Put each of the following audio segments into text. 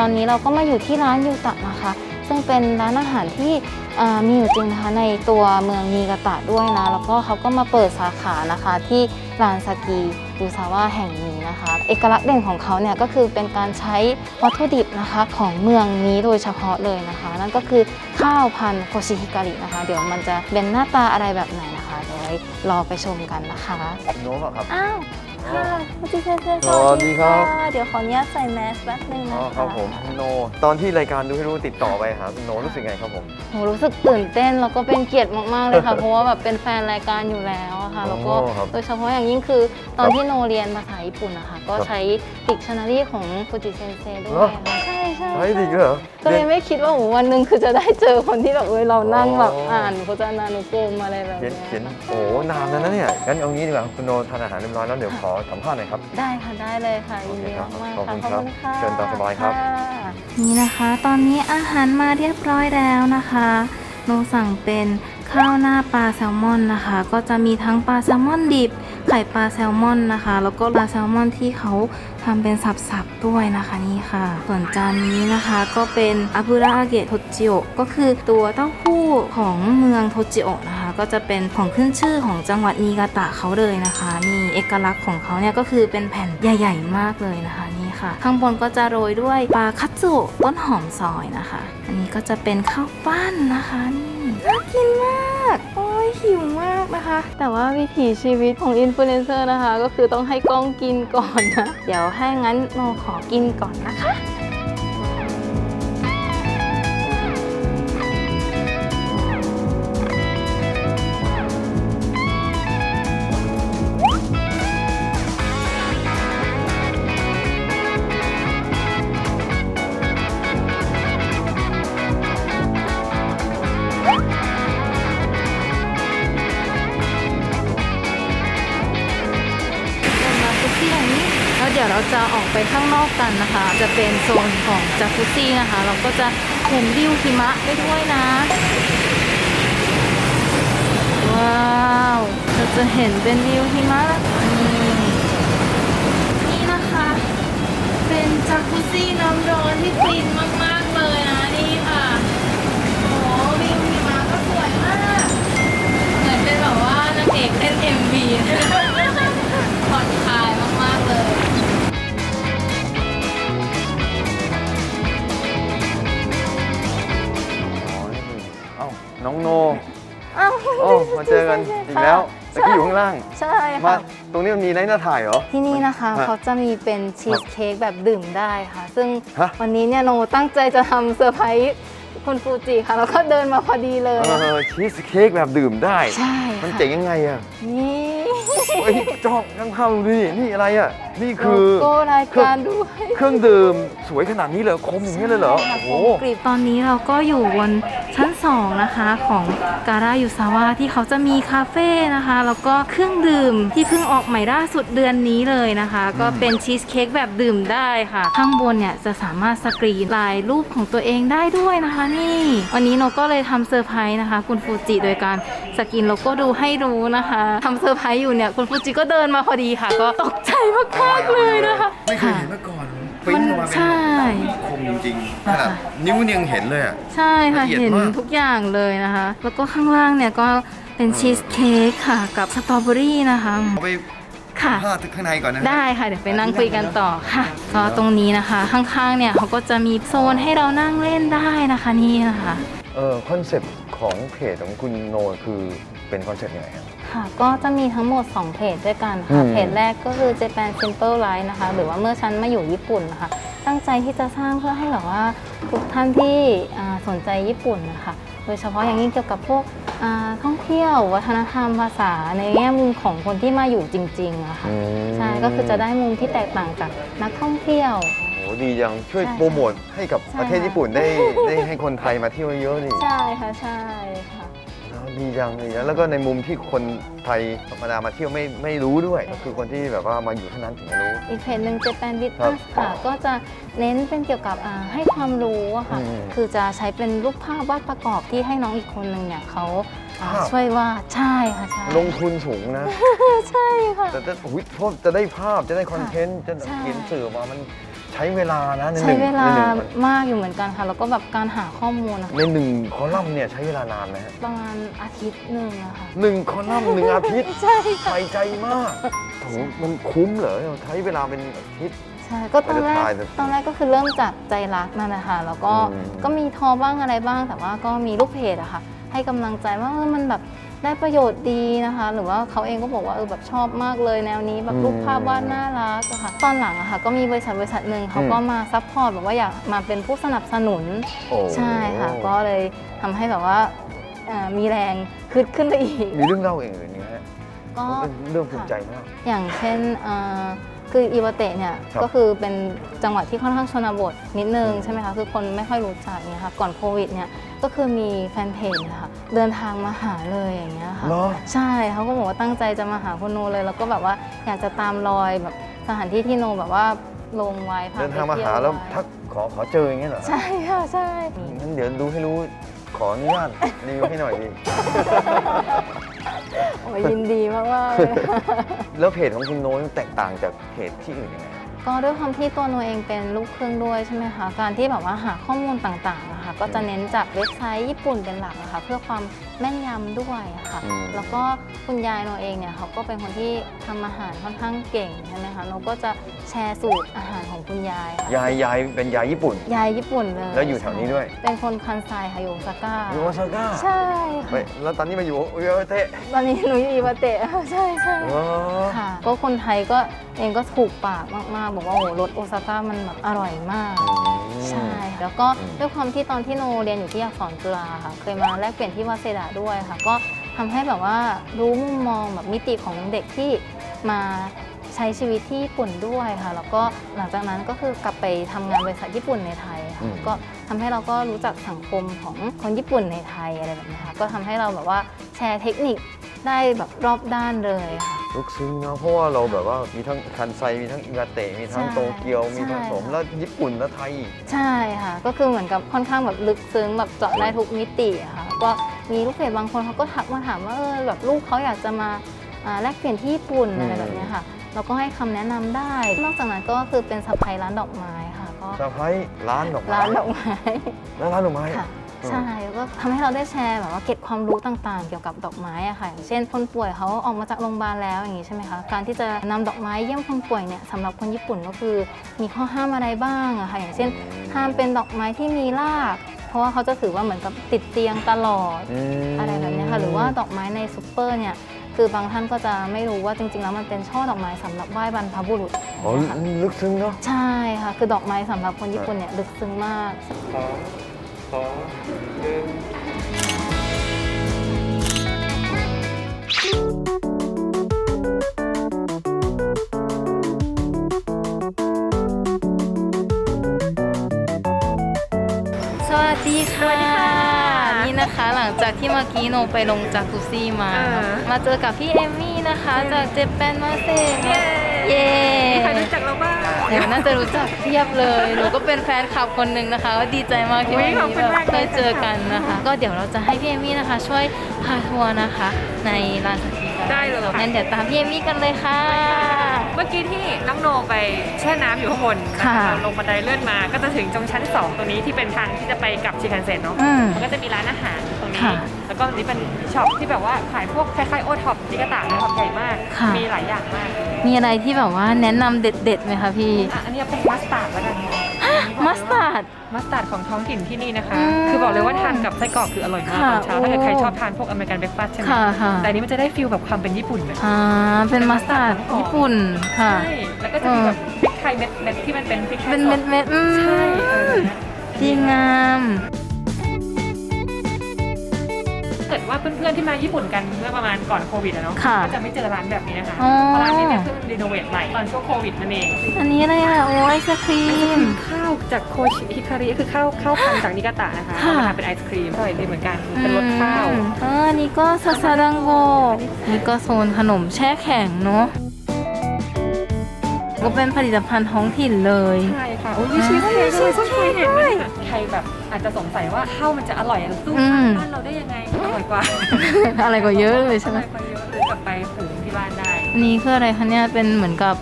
นี่ร้านนี้เราก็มาอยู่ที่ร้านยูตะนะคะ ซึ่งเป็นร้านอาหารที่อ่ามีอยู่จริงนะคะในตัวเมืองนีกาตะด้วยนะ แล้วก็เขาก็มาเปิดสาขานะคะที่ร้านสกียูซาวะแห่งนี้นะคะ เอกลักษณ์เด่นของเขาเนี่ยก็คือเป็นการใช้วัตถุดิบนะคะของเมืองนี้โดยเฉพาะเลยนะคะ นั่นก็คือข้าวพันธุ์โคชิฮิการินะคะ เดี๋ยวมันจะเป็นหน้าตาอะไรแบบไหนนะคะเดี๋ยวไว้รอไปชมกันนะคะโน้มอะครับอ้าว ค่ะคุณจิเซนเซสวัสดีครับเดี๋ยวขออนุญาตใส่แมสแป๊บนึงอ๋นะอคะครับผมคุณโน ตอนที่รายการดูให้รู้ติดต่อไปหาคุณโนรู้สึกไงครับผมโหรู้สึกตื่นเต้นแล้วก็เป็นเกียรติมาก ๆ เลยค่ะ เพราะว่าแบบเป็นแฟนรายการอยู่แล้วอะค่ะ แล้วก็อ๋อครับโดยเฉพาะอย่างยิ่งคือตอนครับที่โนเรียนภาษาญี่ปุ่นนะคะ ก็ครับใช้ดิกชันนารีของฟูจิเซนเซด้วเหรยอ ค่ะใช่ ใช่ใช่ดิเหรอก็เลยไม่คิดว่าโอ้โหวันหนึ่งคือจะได้เจอคนที่แบบเอ้ยเรานั่งแบบอ๋ออ่อ่านพจนานุกรมอะไรแบบเขียนเนี้ยเขียนโอ้โหนานแล้วนะเนี่ยงั้นเอางี้ดีกว่าคุณโนทานอาหารเรียบร้อยแล้วเดี๋ยวขอสัมภาษณ์หน่อยครับ ได้ค่ะได้เลยค่ะยินดีโอเคครับมากๆขอบค่ะคุณครับค่ะเชิญตามสบายครับะ นี่นะคะ ตอนนี้อาหารมาเรียบร้อยแล้วนะคะโนสั่งเป็นข้าวหน้าปลาแซลมอนนะคะ ก็จะมีทั้งปลาแซลมอนดิบ ไข่ปลาแซลมอนนะคะ แล้วก็ปลาแซลมอนที่เขาทำเป็นสับๆด้วยนะคะนี่ค่ะ ส่วนจานนี้นะคะก็เป็นอาบุระอาเกะโทจิโอก็คือตัวเต้าหู้ของเมืองโทจิโอนะคะ ก็จะเป็นของขึ้นชื่อของจังหวัดนีกาตะเขาเลยนะคะนี่เอกลักษณ์ของเขาเนี่ยก็คือเป็นแผ่นใหญ่ๆมากเลยนะคะนี่ค่ะ ข้างบนก็จะโรยด้วยปลาคัตสึต้นหอมซอยนะคะ อันนี้ก็จะเป็นข้าวปั้นนะคะนี่น่ากินมาก หิวมากนะคะ แต่ว่าวิถีชีวิตของอินฟลูเอนเซอร์นะคะ ก็คือต้องให้กล้องกินก่อนนะ เดี๋ยวให้งั้นโมขอกินก่อนนะคะ จะออกไปข้างนอกกันนะคะ จะเป็นโซนของจากรุซี่นะคะ เราก็จะเห็นวิวหิมะได้ด้วยนะ ว้าวเราจะเห็นเป็นวิวหิมะนี่นี่นะคะ เป็นจากรุซี่น้ำร้อนที่ฟินมาก ใช่มาค่ะ ตรงนี้มันมีไนท์หน้าถ่ายเหรอ ที่นี่นะคะฮะเขาจะมีเป็นชีสเค้กแบบดื่มได้ค่ะ ซึ่งฮะวันนี้เนี่ยโนตั้งใจจะทำเซอร์ไพรส์คุณฟูจิค่ะ แล้วก็เดินมาพอดีเลย เออชีสเค้กแบบดื่มได้ ใช่มันค่ะเจ๋งยังไงอะนี่ เฮ้ยจอบข้างๆดูดินี่อะไรอะ นี่โลคือโก้รายการด้วย เครื่องดื่มสวยขนาดนี้เลยคมอย่างนี้เลยเหรอใช่ค่ะโอ้โหคมกริบตอนนี้เราก็อยู่บนชั้น 2 นะคะ ของการายุซาวะที่เขาจะมีคาเฟ่นะคะ แล้วก็เครื่องดื่มที่เพิ่งออกใหม่ล่าสุดเดือนนี้เลยนะคะ ก็เป็นชีสเค้กแบบดื่มได้ค่ะ ข้างบนเนี่ยจะสามารถสกรีนลายรูปของตัวเองได้ด้วยนะคะ นี่ วันนี้โนก็เลยทำเซอร์ไพรส์นะคะ คุณฟูจิโดยการสกรีนโลโก้ดูให้รู้นะคะทำเซอร์ไพรส์อยู่เนี่ยคุณฟูจิก็เดินมาพอดีค่ะ ก็ตกใจมากๆเลยนะคะ ไม่เคยเห็นมาก่อนปิ้นออกมาเป็นใช่ คมจริงๆขนาดนิ้วยังเห็นเลยอะใช่ค่ะ ละเอียดเห็นมาก ทุกอย่างเลยนะคะ แล้วก็ข้างล่างเนี่ยก็เป็นชีสเค้กค่ะ กับสตรอเบอรี่นะคะเอาไปค่ะ ผ้าตึกข้างในก่อนนะได้ค่ะ เดี๋ยวไปนั่งคุยกันต่อค่ะก็ตรงนี้นะคะ ข้างๆ เนี่ยเขาก็จะมีโซนให้เรานั่งเล่นได้นะคะนี่นะคะ เออคอนเซปต์ของเพจของคุณโนคือเป็นคอนเซปต์ยังไงครับ ค่ะ ก็จะมีทั้งหมด 2 เพจด้วยกันอืค่ะมเพจแรกก็คือ Japan Simple Life นะคะ หรือว่าเมื่อฉันมาอยู่ญี่ปุ่นนะคะ ตั้งใจที่จะสร้างเพื่อให้แบบว่าทุกท่านที่อ่าสนใจญี่ปุ่นนะคะ โดยเฉพาะอย่างยิ่งเกี่ยวกับพวกอ่าท่องเที่ยว วัฒนธรรมภาษาในแง่มุมของคนที่มาอยู่จริงๆอะค่ะ อืมใช่ ก็คือจะได้มุมที่แตกต่างจากนักท่องเที่ยวโหดีจังช่วยใช่โปรโมทให้กับใช่ประเทศญี่ปุ่นได้ได้ให้คนไทยมาเที่ยวเยอะนี่ ใช่ค่ะ ใช่ค่ะอ๋อ ดีจังดีจังแล้วก็ในมุมที่คนไทยธรรมดามาเที่ยวไม่ไม่รู้ด้วยก็คือคนที่แบบว่ามาอยู่เท่านั้นถึงจะรู้ อีกเพจหนึ่ง Japan w i t ครั n บ e s ค่ะ ก็จะเน้นเป็นเกี่ยวกับอ่าให้ความรู้อะค่ะ อืมคือจะใช้เป็นรูปภาพวาดประกอบที่ให้น้องอีกคนหนึ่งเนี่ยเขาอ่าภาพ ช่วยวาดใช่ค่ะใช่ลงทุนสูงนะ ใช่ค่ะ แต่จะอุ๊ยเพราะจะได้ภาพจะได้คอนเทนต์จะใช่เขียนสื่อมามันใช้ช้เวลานะในหใช้นึ่งเวลาในหนึ่งมากอยู่เหมือนกันค่ะ แล้วก็แบบการหาข้อมูลนะคะในหนึ่งคอลัมน์เนี่ยใช้เวลานานไหมฮะประมาณอาทิตย์หนึ่งอะค่ะหนึ่งคอลัมน์หนึ่งอาทิตย์ ใช่ค่ะใส่ใจมากโอ้โหมันคุ้มเหรอใช้เวลาเป็นอาทิตย์ ใช่ก็ตอนแรไม่ได้กถ่ายแต่ตอนแรกก็คือเริ่มจากใจรักนั่นแหละค่ะแล้วก็อืม ก็มีทอบ้างอะไรบ้าง แต่ว่าก็มีลูกเพจอะค่ะ ให้กำลังใจว่าเออมันแบบ ได้ประโยชน์ดีนะคะ หรือว่าเขาเองก็บอกว่าเออแบบชอบมากเลยแนวนี้แบบรูปภาพวาดน่ารักอะค่ะตอนหลังอะค่ะก็มีบริษัทบริษัทหนึ่งเขาก็มาซัพพอร์ตแบบว่าอยากมาเป็นผู้สนับสนุนโอ้ ใช่ค่ะ ก็เลยทำให้แบบว่าเอ่อมีแรงขึ้นขึ้นไปอีกมีเรื่องเล่าอื่นๆนี่ฮะก็ เป็นเรื่องภูมิใจมาก อย่างเช่นเอ่อคืออีวาเตะเนี่ยครับก็คือเป็นจังหวัดที่ค่อนข้างชนบทนิดนึงอืมใช่ไหมคะคือคนไม่ค่อยรู้จักเนี่ยค่ะก่อนโควิดเนี่ย ก็คือมีแฟนเพจนะคะเดินทางมาหาเลยอย่างเงี้ยค่ะเนาะใช่เขาก็บอกว่าตั้งใจจะมาหาคุณโนเลย แล้วก็แบบว่าอยากจะตามรอยแบบสถานที่ที่โนแบบว่าลงไว้พเดินทางไปมาที่ยหาแล้วไทักขอขอเจออย่างเงี้ยเหรอใช่ค่ะใช่งั้นเดี๋ยวดูให้รู้ขออนุญาตรีวิวให้หน่อยดิ โอ้ยยินดีมากๆเลย แล้วเพจของคุณโน้ตแตกต่างจากเพจที่อื่นยังไง ก็ด้วยความที่ตัวโนเองเป็นลูกครึ่งด้วยใช่ไหมคะ การที่แบบว่าหาข้อมูลต่างๆอะค่ะ ก็จะเน้นจากเว็บไซต์ญี่ปุ่นเป็นหลักอะค่ะเพื่อความแม่นยำด้วยอะค่ะ อืม แล้วก็คุณยายโนเองเนี่ยเขาก็เป็นคนที่ทำอาหารค่อนข้างเก่งใช่ไหมคะโนก็จะแชร์สูตรอาหารของคุณยายค่ะยายยายเป็นยายญี่ปุ่น ยายญี่ปุ่นเลยแล้วอยู่แถวนี้ด้วย เป็นคนคันไซค่ะอยู่โอซาก้าอยู่โอซาก้าใช่ไปค่ะแล้วตอนนี้มาอยู่อุยเตะตอนนี้หนูอยู่อิวาเตะ ใช่ใช่อ๋อค่ะ ก็คนไทยก็เองก็ถูกปากมาก ๆ บอกว่าโอ้โหรสโอซาก้ามันแบบอร่อยมากใช่ แล้วก็อืมด้วยความที่ตอนที่โนเรียนอยู่ที่อักษรจุฬาค่ะเคยมาแลกเปลี่ยนที่วาเซดาด้วยค่ะ ก็ทำให้แบบว่ารู้มุมมองแบบมิติของเด็กที่มาใช้ชีวิตที่ญี่ปุ่นด้วยค่ะ แล้วก็หลังจากนั้นก็คือกลับไปทำงานบริษัทญี่ปุ่นในไทยค่ะก็ทำให้เราก็รู้จักสังคมของคนญี่ปุ่นในไทยอะไรแบบนี้ค่ะก็ทำให้เราแบบว่าแชร์เทคนิคได้แบบรอบด้านเลยค่ะ ลึกซึ้งเนาะเพราะว่าเราแบบว่ามีทั้งคันไซมีทั้งอิงาเตะมีทั้งใช่โตเกียวมีผใช่สมแล้วญี่ปุ่นแล้วไทยอีก ใช่ค่ะ ก็คือเหมือนกับค่อนข้างแบบลึกซึ้งแบบเจาะได้ทุกมิติอะค่ะก็มีลูกเพจบางคนเขาก็ทักมาถามว่าเออแบบลูกเขาอยากจะมาอ่าแลกเปลี่ยนที่ญี่ปุ่นอืมอะไรแบบเนี้ยค่ะ เราก็ให้คำแนะนำได้ นอกจากนั้นก็คือเป็นสะพายร้านดอกไม้ค่ะก็สะพายร้านดอกไม้ร้านดอกไม้ แล้วร้านดอกไม้ค่ะอืม ใช่แล้วก็ทำให้เราได้แชร์แบบว่าเก็บความรู้ต่างๆ เกี่ยวกับดอกไม้อะค่ะอย่างเช่นคนป่วยเขาออกมาจากโรงพยาบาลแล้วอย่างนี้ใช่ไหมคะการที่จะนำดอกไม้เยี่ยมคนป่วยเนี่ยสำหรับคนญี่ปุ่นก็คือ มีข้อห้ามอะไรบ้างอะค่ะอย่างเช่น ห้ามเป็นดอกไม้ที่มีราก เพราะว่าเขาจะถือว่าเหมือนกับติดเตียงตลอด มอะไรแบบเนี้ยค่ะหรือว่าดอกไม้ในซูเปอร์เนี่ยคือบางท่านก็จะไม่รู้ว่าจริง ๆ แล้วมันเป็นช่อดอกไม้สำหรับไหว้บรรพบุรุษอ๋อนะคะลึกซึ้งเนาะ ใช่ค่ะคือดอกไม้สำหรับคนญี่ปุ่นเนี่ยลึกซึ้งมาก ส วัสดีค่ะ นี่นะคะ หลังจากที่เมื่อกี้โนไปลงจากกุซี่มาเออมาเจอกับพี่เอมมี่นะคะ จากเจแปนมาเซ่เย้ใครรู้จักเราบ้าง เดี๋ยวน่าจะรู้จักเทียบเลย หนูก็เป็นแฟนคลับคนหนึ่งนะคะก็ดีใจมากที่อุ๊วันยขอบนี้คุณแบบมากได้เจอกันนะคะ ก็เดี๋ยวเราจะให้พี่เอมมี่นะคะ ช่วยพาทัวร์นะคะ ในลานสกีกันได้เลยค่ะงั้นเดี๋ยวตามพี่เอมมี่กันเลยค่ะ เมื่อกี้ที่น้องโนไปแช่น้ำอยู่ข้างบนนะค่ะเราลงบันไดเลื่อนมา ก็จะถึงตรงชั้น 2 ตรงนี้ที่เป็นทางที่จะไปกับชิคันเซ็นเนาะอืมมันก็จะมีร้านอาหารตรงนี้ ค่ะ แล้วก็ตรงนี้เป็นช็อปที่แบบว่าขายพวกคล้ายๆโอท็อปนิกาตะนะครับใหญ่มาก ค่ะ มีหลายอย่างมากมีอะไรที่แบบว่าแนะนำเด็ดๆไหมคะพี่ อะอันนี้เป็นมัสตาร์ดแล้วกันมัสตาร์ด มัสตาร์ดของท้องถิ่นที่นี่นะคะ อืมคือบอกเลยว่าทานกับไส้กรอกคืออร่อยมากค่ะตอนเช้าถ้าเกิดโอ้ใครชอบทานพวกอเมริกันเบรคฟาสต์ใช่ไหมค่ะค่ะแต่อันนี้มันจะได้ฟิลแบบความเป็นญี่ปุ่นเลยอ่าเป็นมัสตาร์ดญี่ปุ่นค่ะ ใช่ แล้วก็จะมีแบบพริกไทยเม็ดเม็ดที่มันเป็นพริกไทยเป็นสเม็ดดเม็ดๆอืมใช่เออดีงาม ว่าเพื่อนๆที่มาญี่ปุ่นกันเมื่อประมาณก่อนโควิดอะเนาะค่ะก็จะไม่เจอร้านแบบนี้นะคะอ๋อ เพราะร้านนี้เนี่ยเพิ่งรีโนเวทใหม่ตอนช่วงโควิดนั่นเองอันนี้อะไรอะ โอ้ยไอศครีม ข้าวจากโคชิฮิคาริคือข้าวข้าวพันธุ์จากนิกาตะนะคะค่ะ เอามาทำเป็นไอศครีมอร่อยดีเหมือนกันเป็นรสข้าว อืมอ่าอันนี้ก็ซาซาดังโกนี่ก็โซนขนมแช่แข็งเนาะ ก็เป็นผลิตภัณฑ์ท้องถิ่นเลย ใช่ ค่ะโอ้ยมีชีสเค้กด้วยเพิ่งเคยเห็นเลยใครแบบอาจจะสงสัยว่าข้าวมันจะอร่อยสู้อืมบ้านเราได้ยังไงอร่อยกว่าอะไรก็เยอะเลยใช่ไหมอร่อยกว่าเยอะเลยกลับไปหุงที่บ้านได้ อันนี้คืออะไรคะเนี่ยเป็นเหมือนกับ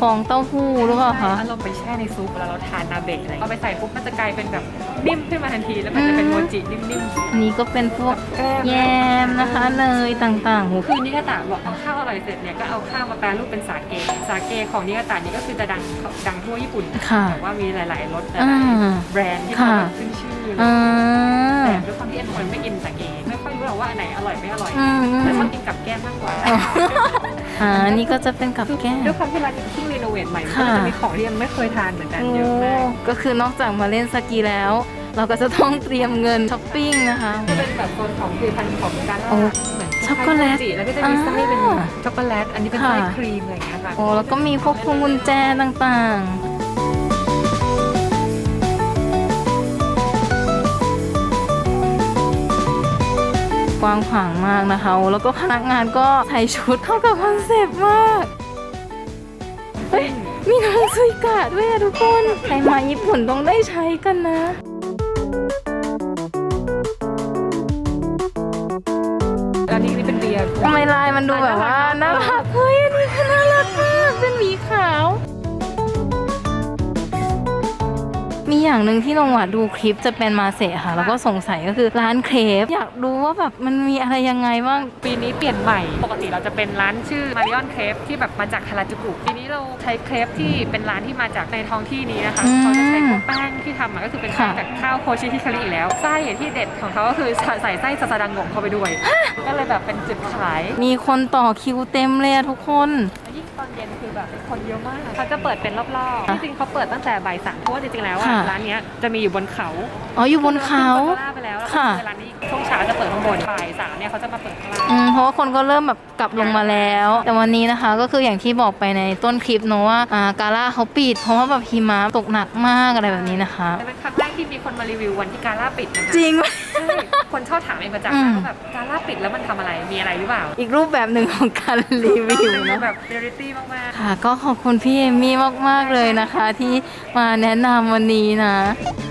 ฟองเต้าหู้หรือเปล่าคะอารมณ์ไปแช่ในซุปเวลาเราทานนาเบะอะไรเอาไปใส่ปุ๊บมันจะกลายเป็นแบบนิ่มขึ้นมาทันทีแล้วมันจะเป็นโมจินิ่มอันนี้ก็เป็นพวกๆแกล้มแยมนะคะเนยต่างๆโหคือนิกาตะบอกเอาข้าวอร่อยเสร็จเนี่ยก็เอาข้าวมาแปรรูปเป็นสาเกสาเกของนิกาตะนี่ก็คือจะดังดังทั่วญี่ปุ่นค่ะแต่ว่ามีหลายๆรสหอ่าลายๆแบรนด์ที่เขาค่ะแบบขึ้นชื่อเลยอ่าแต่ด้วยความที่เอ็นคนไม่กินสาเกไม่ค่อยรู้หรอกว่าอันไหนอร่อยไม่อร่อยอืมอืมแต่ชอบกินกับแก้มมากกว่า อ่าอันนี่ก็จะเป็นกับแก้ม ด้วยความที่ร้านเพิ่งรีโนเวทใหม่ค่ะก็จะมีของที่ยังไม่เคยทานเหมือนกันโอ้เยอะมากก็คือนอกจากมาเล่นสกีแล้ว เราก็จะต้องเตรียมเงินช้อปปิ้งนะคะ จะเป็นแบบโซนของผลิตภัณฑ์ของการโอ้เหมือนช็อกโกแลตแล้วก็จะมีไส้เป็นอ่าช็อกโกแลตอันนี้เป็นค่ะไส้ครีมอะไรอย่างเงี้ยค่ะ โอ้แล้วก็มีพวกพวงกุญแจต่างๆ กว้างขวางมากนะคะโอ้แล้วก็พนักงานก็ใส่ชุดเข้ากับคอนเซปต์มากเฮ้ยมีน้องซุยกะด้วยอะทุกคนใครมาญี่ปุ่นต้องได้ใช้กันนะอันนี้นี่เป็นเบียร์ทำไมลายมันดูแบบว่าน่ารัก มีอย่างหนึ่งที่ลงอะดูคลิปจะเป็นมาเสะค่ะ แล้วก็สงสัยก็คือร้านเครปอยากรู้ว่าแบบมันมีอะไรยังไงบ้าง ปีนี้เปลี่ยนใหม่ ปกติเราจะเป็นร้านชื่อมาริออนเครปที่แบบมาจากฮาราจูกุปีนี้เราใช้เครปที่เป็นร้านที่มาจากในท้องที่นี้นะคะอืมเขาจะใช้พวกแป้งที่ทำอะก็คือเป็นแป้งค่ะ จากข้าวโคชิฮิคาริอีกแล้วไส้ที่เด็ดของเขาก็คือใส่ไส้ซาซาดังงงเข้าไปด้วย ก็เลยแบบเป็นจุดขาย มีคนต่อคิวเต็มเลยอะทุกคนยิ่ง ตอนเย็นคือแบบคนเยอะมากเขาจะเปิดเป็นรอบๆจริงๆเขาเปิดตั้งแต่บ่ายสามเพราะว่าจริงๆแล้วอะค่ะ ร้านเนี้ยจะมีอยู่บนเขาอ๋ออยู่บนเขาคือเราขึ้นบนไปแล้วแล้วก็ค่ะ คือร้านนี้ช่วงเช้าจะเปิดข้างบนบ่ายสามเนี่ยเขาจะมาเปิดข้างล่าง อืมเพราะว่าคนก็เริ่มแบบกลับลงมาแล้ว แต่วันนี้นะคะก็คืออย่างที่บอกไปในต้นคลิปเนอะว่าอ่ากาล่าเขาปิด เพราะว่าแบบหิมะตกหนักมากอะไรแบบนี้นะคะ แต่เป็นครั้งแรก ที่มีคนมารีวิววันที่กาล่าปิดนะคะจริงไหมใช่คนชอบถามเองประอืมจำนะว่าแบบกาล่าปิดแล้วมันทำอะไรมีอะไรหรือเปล่าอีกรูปแบบหนึ่งของการรีวิวดูเนอะ แบบเรียลิตี้มากๆ ค่ะก็ขอบคุณพี่เอมมี่มาก ๆ เลยนะคะ ที่มาแนะนำวันนี้นะค่ะ